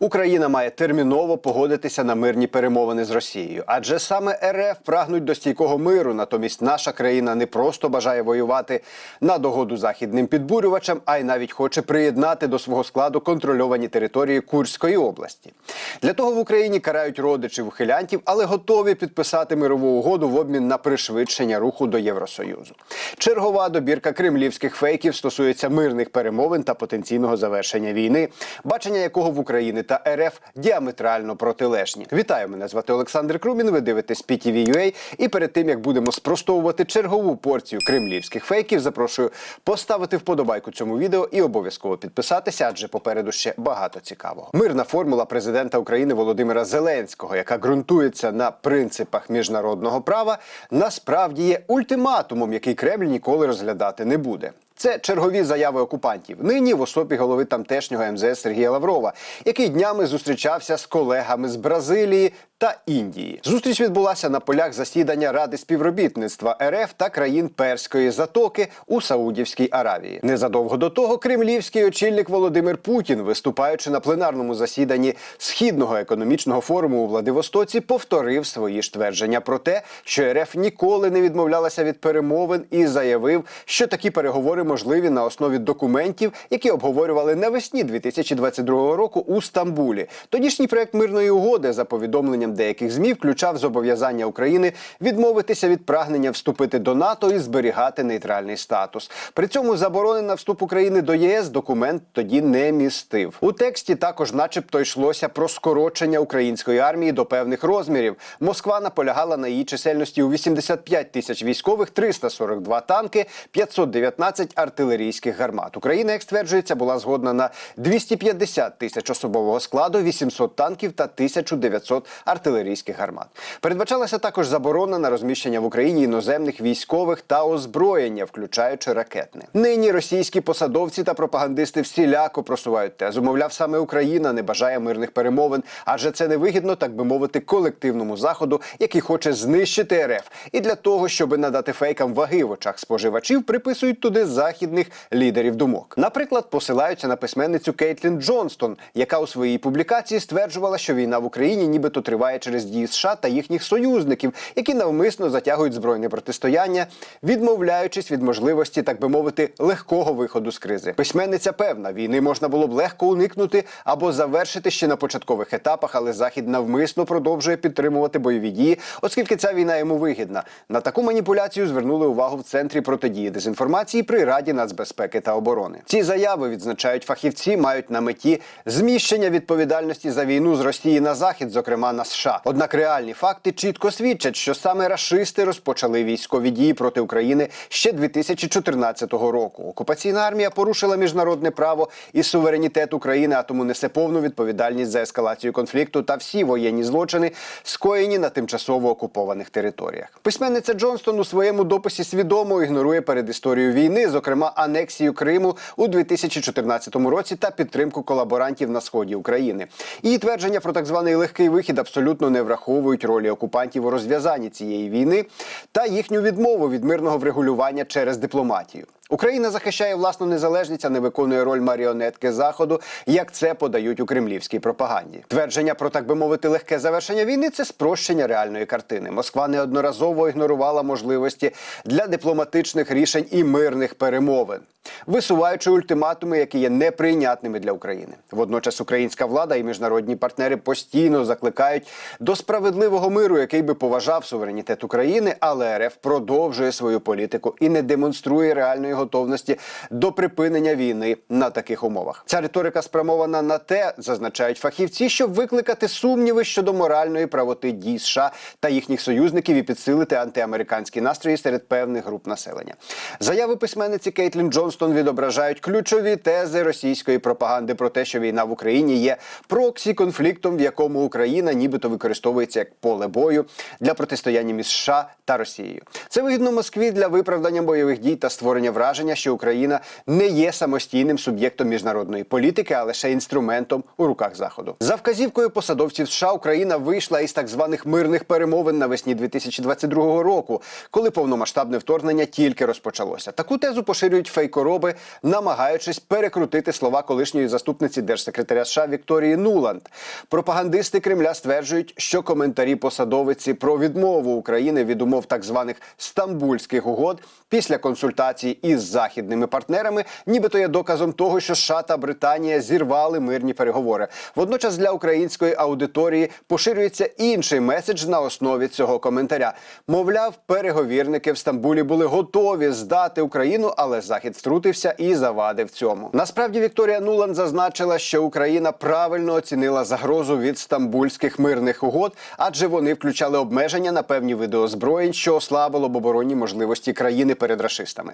Україна має терміново погодитися на мирні перемовини з Росією, адже саме РФ прагнуть до стійкого миру. Натомість наша країна не просто бажає воювати на догоду західним підбурювачам, а й навіть хоче приєднати до свого складу контрольовані території Курської області. Для того в Україні карають родичів ухилянтів, але готові підписати мирову угоду в обмін на пришвидшення руху до Євросоюзу. Чергова добірка кремлівських фейків стосується мирних перемовин та потенційного завершення війни, бачення якого в Україні та РФ діаметрально протилежні. Вітаю, мене звати Олександр Крумін. Ви дивитесь PTV.ua. І перед тим як будемо спростовувати чергову порцію кремлівських фейків, запрошую поставити вподобайку цьому відео і обов'язково підписатися, адже попереду ще багато цікавого. Мирна формула президента України Володимира Зеленського, яка ґрунтується на принципах міжнародного права, насправді є ультиматумом, який Кремль ніколи розглядати не буде. Це чергові заяви окупантів. Нині в особі голови тамтешнього МЗС Сергія Лаврова, який днями зустрічався з колегами з Бразилії та Індії. Зустріч відбулася на полях засідання Ради співробітництва РФ та країн Перської затоки у Саудівській Аравії. Незадовго до того кремлівський очільник Володимир Путін, виступаючи на пленарному засіданні східного економічного форуму у Владивостоці, повторив свої ж твердження про те, що РФ ніколи не відмовлялася від перемовин і заявив, що такі переговори можливі на основі документів, які обговорювали навесні 2022 року у Стамбулі. Тодішній проект мирної угоди за повідомленням деяких змі включав зобов'язання України відмовитися від прагнення вступити до НАТО і зберігати нейтральний статус. При цьому заборони на вступ України до ЄС документ тоді не містив. У тексті також, начебто, йшлося про скорочення української армії до певних розмірів. Москва наполягала на її чисельності у 85 тисяч військових, 342 танки, 519 артилерійських гармат. Україна, як стверджується, була згодна на 250 тисяч особового складу, 800 танків та 1900 артилерійських гармат. Передбачалася також заборона на розміщення в Україні іноземних військових та озброєння, включаючи ракетне. Нині російські посадовці та пропагандисти всіляко просувають тезу. Мовляв, саме Україна не бажає мирних перемовин, адже це невигідно, так би мовити, колективному заходу, який хоче знищити РФ. І для того, щоб надати фейкам ваги в очах споживачів, приписують туди західних лідерів думок. Наприклад, посилаються на письменницю Кейтлін Джонстон, яка у своїй публікації стверджувала, що війна в Україні нібито триває через дії США та їхніх союзників, які навмисно затягують збройне протистояння, відмовляючись від можливості, так би мовити, легкого виходу з кризи. Письменниця певна, війни можна було б легко уникнути або завершити ще на початкових етапах, але захід навмисно продовжує підтримувати бойові дії, оскільки ця війна йому вигідна. На таку маніпуляцію звернули увагу в центрі протидії дезінформації при Раді нацбезпеки та оборони. Ці заяви відзначають фахівці, мають на меті зміщення відповідальності за війну з Росії на захід, зокрема на США. Однак реальні факти чітко свідчать, що саме рашисти розпочали військові дії проти України ще 2014 року. Окупаційна армія порушила міжнародне право і суверенітет України, а тому несе повну відповідальність за ескалацію конфлікту та всі воєнні злочини, скоєні на тимчасово окупованих територіях. Письменниця Джонстон у своєму дописі свідомо ігнорує передісторію війни, зокрема анексію Криму у 2014 році та підтримку колаборантів на сході України. Її твердження про так званий легкий вихід абсолютно не враховують ролі окупантів у розв'язанні цієї війни та їхню відмову від мирного врегулювання через дипломатію. Україна захищає власну незалежність, а не виконує роль маріонетки заходу, як це подають у кремлівській пропаганді. Твердження про так би мовити легке завершення війни це спрощення реальної картини. Москва неодноразово ігнорувала можливості для дипломатичних рішень і мирних перемовин, висуваючи ультиматуми, які є неприйнятними для України. Водночас українська влада і міжнародні партнери постійно закликають до справедливого миру, який би поважав суверенітет України, але РФ продовжує свою політику і не демонструє реальної готовності до припинення війни на таких умовах. Ця риторика спрямована на те, зазначають фахівці, щоб викликати сумніви щодо моральної правоти дій США та їхніх союзників і підсилити антиамериканські настрої серед певних груп населення. Заяви письменниці Кейтлін Джонстон відображають ключові тези російської пропаганди про те, що війна в Україні є проксі конфліктом, в якому Україна нібито використовується як поле бою для протистояння між США та Росією. Це вигідно Москві для виправдання бойових дій та створення враження враження, що Україна не є самостійним суб'єктом міжнародної політики, а лише інструментом у руках заходу. За вказівкою посадовців США Україна вийшла із так званих мирних перемовин навесні 2022 року, коли повномасштабне вторгнення тільки розпочалося. Таку тезу поширюють фейкороби, намагаючись перекрутити слова колишньої заступниці держсекретаря США Вікторії Нуланд. Пропагандисти Кремля стверджують, що коментарі посадовиці про відмову України від умов так званих стамбульських угод після консультацій із західними партнерами, нібито є доказом того, що США та Британія зірвали мирні переговори. Водночас для української аудиторії поширюється інший меседж на основі цього коментаря. Мовляв, переговірники в Стамбулі були готові здати Україну, але Захід втрутився і завадив цьому. Насправді Вікторія Нуланд зазначила, що Україна правильно оцінила загрозу від стамбульських мирних угод, адже вони включали обмеження на певні види озброєнь, що ослабило б оборонні можливості країни перед рашистами.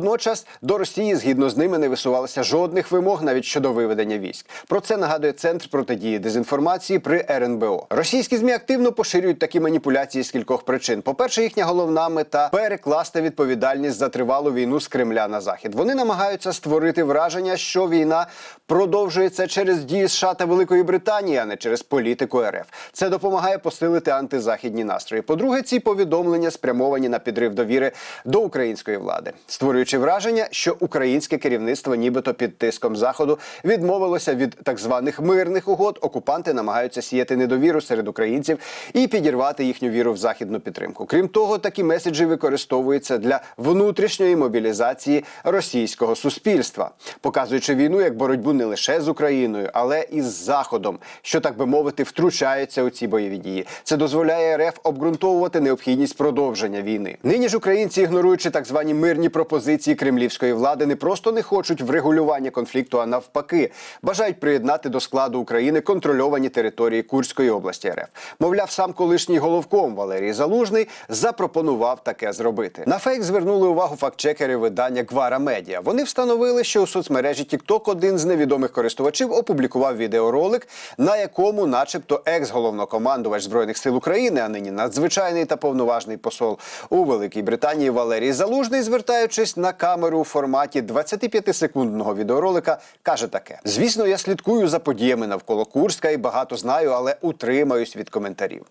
Водночас до Росії згідно з ними не висувалося жодних вимог навіть щодо виведення військ. Про це нагадує центр протидії дезінформації при РНБО. Російські змі активно поширюють такі маніпуляції з кількох причин. По перше, їхня головна мета перекласти відповідальність за тривалу війну з Кремля на захід. Вони намагаються створити враження, що війна продовжується через дії США та Великої Британії, а не через політику РФ. Це допомагає посилити антизахідні настрої. По-друге, ці повідомлення спрямовані на підрив довіри до української влади, створюючи враження, що українське керівництво, нібито під тиском заходу, відмовилося від так званих мирних угод. Окупанти намагаються сіяти недовіру серед українців і підірвати їхню віру в західну підтримку. Крім того, такі меседжі використовуються для внутрішньої мобілізації російського суспільства, показуючи війну як боротьбу не лише з Україною, але і з Заходом, що так би мовити, втручається у ці бойові дії. Це дозволяє РФ обґрунтовувати необхідність продовження війни. Нині ж українці, ігноруючи так звані мирні пропозиції кремлівської влади, не просто не хочуть врегулювання конфлікту, а навпаки, бажають приєднати до складу України контрольовані території Курської області РФ. Мовляв, сам колишній головком Валерій Залужний запропонував таке зробити. На фейк звернули увагу фактчекери видання Гвара Медіа. Вони встановили, що у соцмережі TikTok один з невідомих користувачів опублікував відеоролик, на якому, начебто, екс-головнокомандувач збройних сил України, а нині надзвичайний та повноважний посол у Великій Британії Валерій Залужний, звертаючись на камеру у форматі 25-секундного відеоролика, каже таке: звісно, я слідкую за подіями навколо Курська і багато знаю, але утримаюсь від коментарів.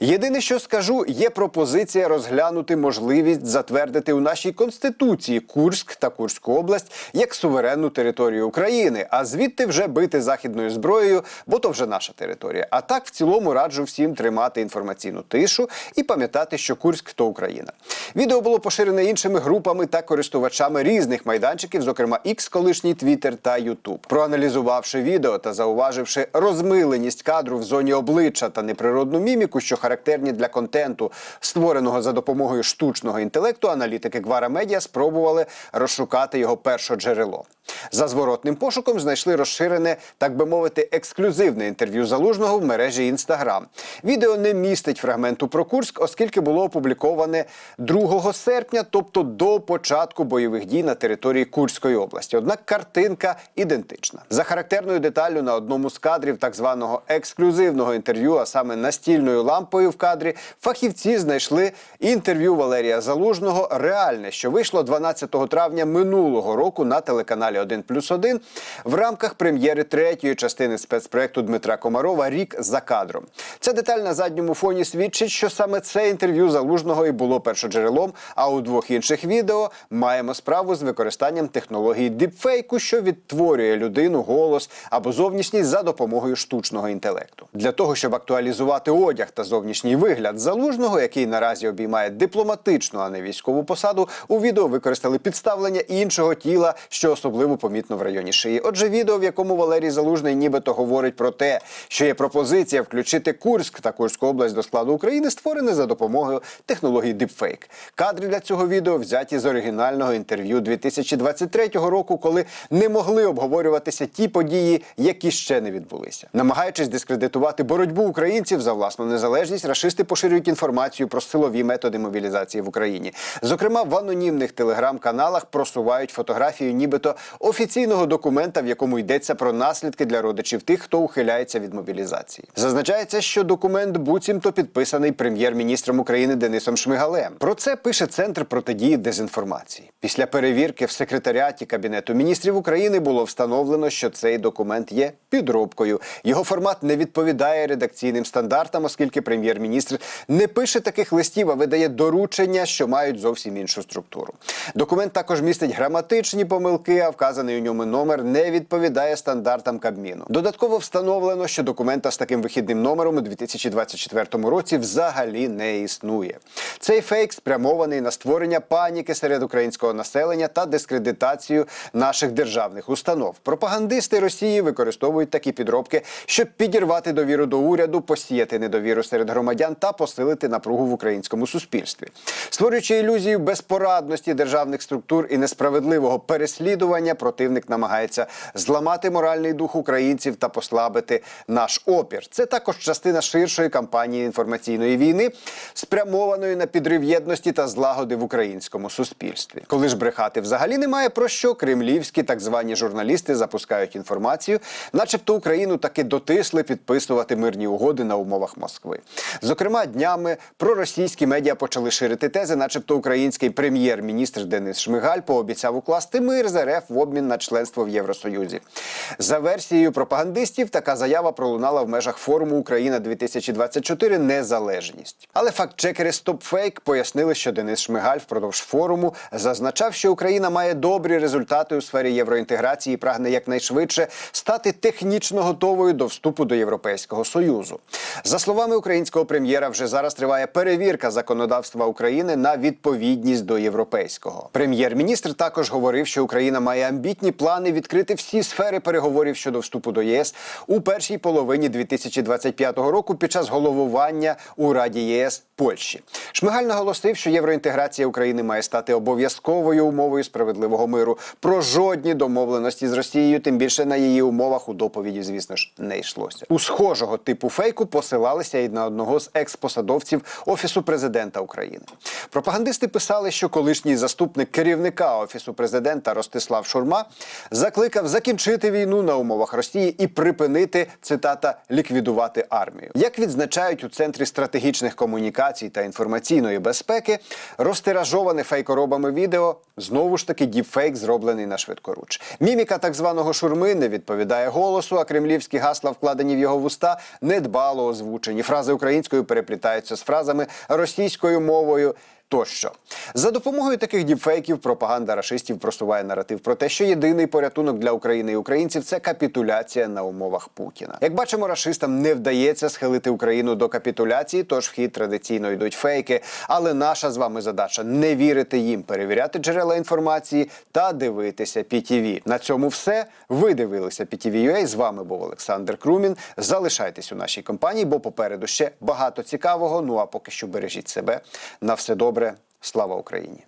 Єдине, що скажу, є пропозиція розглянути можливість затвердити у нашій конституції Курськ та Курську область як суверенну територію України, а звідти вже бити західною зброєю, бо то вже наша територія. А так в цілому раджу всім тримати інформаційну тишу і пам'ятати, що Курськ то Україна. Відео було поширене іншими групами та користувачами різних майданчиків, зокрема X, колишній Twitter та YouTube. Проаналізувавши відео та зауваживши розмиленість кадру в зоні обличчя та неприродну міміку, що характерні для контенту, створеного за допомогою штучного інтелекту, аналітики Гвара Медіа спробували розшукати його перше джерело. За зворотним пошуком знайшли розширене, так би мовити, ексклюзивне інтерв'ю залужного в мережі Instagram. Відео не містить фрагменту про Курськ, оскільки було опубліковане 2 серпня, тобто до початку бойових дій на території Курської області. Однак картинка ідентична. За характерною деталлю на одному з кадрів так званого ексклюзивного інтерв'ю, а саме настільною лампою в кадрі, фахівці знайшли інтерв'ю Валерія Залужного реальне, що вийшло 12 травня минулого року на телеканалі 1 плюс 1 в рамках прем'єри третьої частини спецпроекту Дмитра Комарова Рік за кадром. Ця деталь на задньому фоні свідчить, що саме це інтерв'ю залужного і було першоджерелом. А у двох інших відео маємо справу з використанням технології діпфейку, що відтворює людину, голос або зовнішність за допомогою штучного інтелекту. Для того щоб актуалізувати одяг та зовнішній вигляд залужного, який наразі обіймає дипломатичну, а не військову посаду, у відео використали підставлення іншого тіла, що особливо помітно в районі шиї. Отже, відео, в якому Валерій Залужний нібито говорить про те, що є пропозиція включити Курськ та Курську область до складу України, створене за допомогою технології Deepfake. Кадри для цього відео взяті з оригінального інтерв'ю 2023 року, коли не могли обговорюватися ті події, які ще не відбулися. Намагаючись дискредитувати боротьбу українців за власну незалежність, рашисти поширюють інформацію про силові методи мобілізації в Україні. Зокрема, в анонімних телеграм-каналах просувають фотографію, нібито офіційного документа, в якому йдеться про наслідки для родичів тих, хто ухиляється від мобілізації. Зазначається, що документ буцімто підписаний прем'єр-міністром України Денисом Шмигалем. Про це пише центр протидії дезінформації. Після перевірки в секретаріаті Кабінету міністрів України було встановлено, що цей документ є підробкою. Його формат не відповідає редакційним стандартам, оскільки прем'єр-міністр не пише таких листів, а видає доручення, що мають зовсім іншу структуру. Документ також містить граматичні помилки, а вказаний у ньому номер не відповідає стандартам Кабміну. Додатково встановлено, що документа з таким вихідним номером у 2024 році взагалі не існує. Цей фейк спрямований на створення паніки серед українського населення та дискредитацію наших державних установ. Пропагандисти Росії використовують такі підробки, щоб підірвати довіру до уряду, посіяти недовіру серед громадян та посилити напругу в українському суспільстві, створюючи ілюзію безпорадності державних структур і несправедливого переслідування, противник намагається зламати моральний дух українців та послабити наш опір. Це також частина ширшої кампанії інформаційної війни, спрямованої на підрив єдності та злагоди в українському суспільстві. Коли ж брехати взагалі немає про що, кремлівські так звані журналісти запускають інформацію, начебто Україну таки дотисли підписувати мирні угоди на умовах Москви. Зокрема, днями проросійські медіа почали ширити тези, начебто український прем'єр-міністр Денис Шмигаль пообіцяв укласти мир з РФ в обмін на членство в Євросоюзі. За версією пропагандистів, така заява пролунала в межах форуму Україна 2024 Незалежність. Але фактчекери StopFake пояснили, що Денис Шмигаль впродовж форуму зазначав, що Україна має добрі результати у сфері євроінтеграції і прагне якнайшвидше стати технічно готовою до вступу до Європейського союзу. За словами українського прем'єра, вже зараз триває перевірка законодавства України на відповідність до європейського. Прем'єр-міністр також говорив, що Україна має амбітні плани відкрити всі сфери переговорів щодо вступу до ЄС у першій половині 2025 року під час головування у Раді ЄС Польщі. Шмигаль наголосив, що євроінтеграція України має стати обов'язковою умовою справедливого миру. Про жодні домовленості з Росією, тим більше на її умовах у доповіді, звісно ж, не йшлося. У схожого типу фейку посилалися і на одного з експосадовців офісу президента України. Пропагандисти писали, що колишній заступник керівника офісу президента Ростислав Шурма закликав закінчити війну на умовах Росії і припинити цитата ліквідувати армію. Як відзначають у центрі стратегічних комунікацій та інформаційної безпеки, розтиражоване фейкоробами відео знову ж таки діпфейк, зроблений на швидкоруч. Міміка так званого шурми не відповідає голосу, а кремлівські гасла, вкладені в його вуста, недбало озвучені. Фрази українською переплітаються з фразами російською мовою. Тощо за допомогою таких діпфейків пропаганда рашистів просуває наратив про те, що єдиний порятунок для України і українців це капітуляція на умовах Путіна. Як бачимо, рашистам не вдається схилити Україну до капітуляції, тож в хід традиційно йдуть фейки. Але наша з вами задача не вірити їм, перевіряти джерела інформації та дивитися PTV. На цьому все. Ви дивилися PTV.ua. З вами був Олександр Крумін. Залишайтесь у нашій компанії, бо попереду ще багато цікавого. Ну а поки що бережіть себе на все добре. Слава Україні!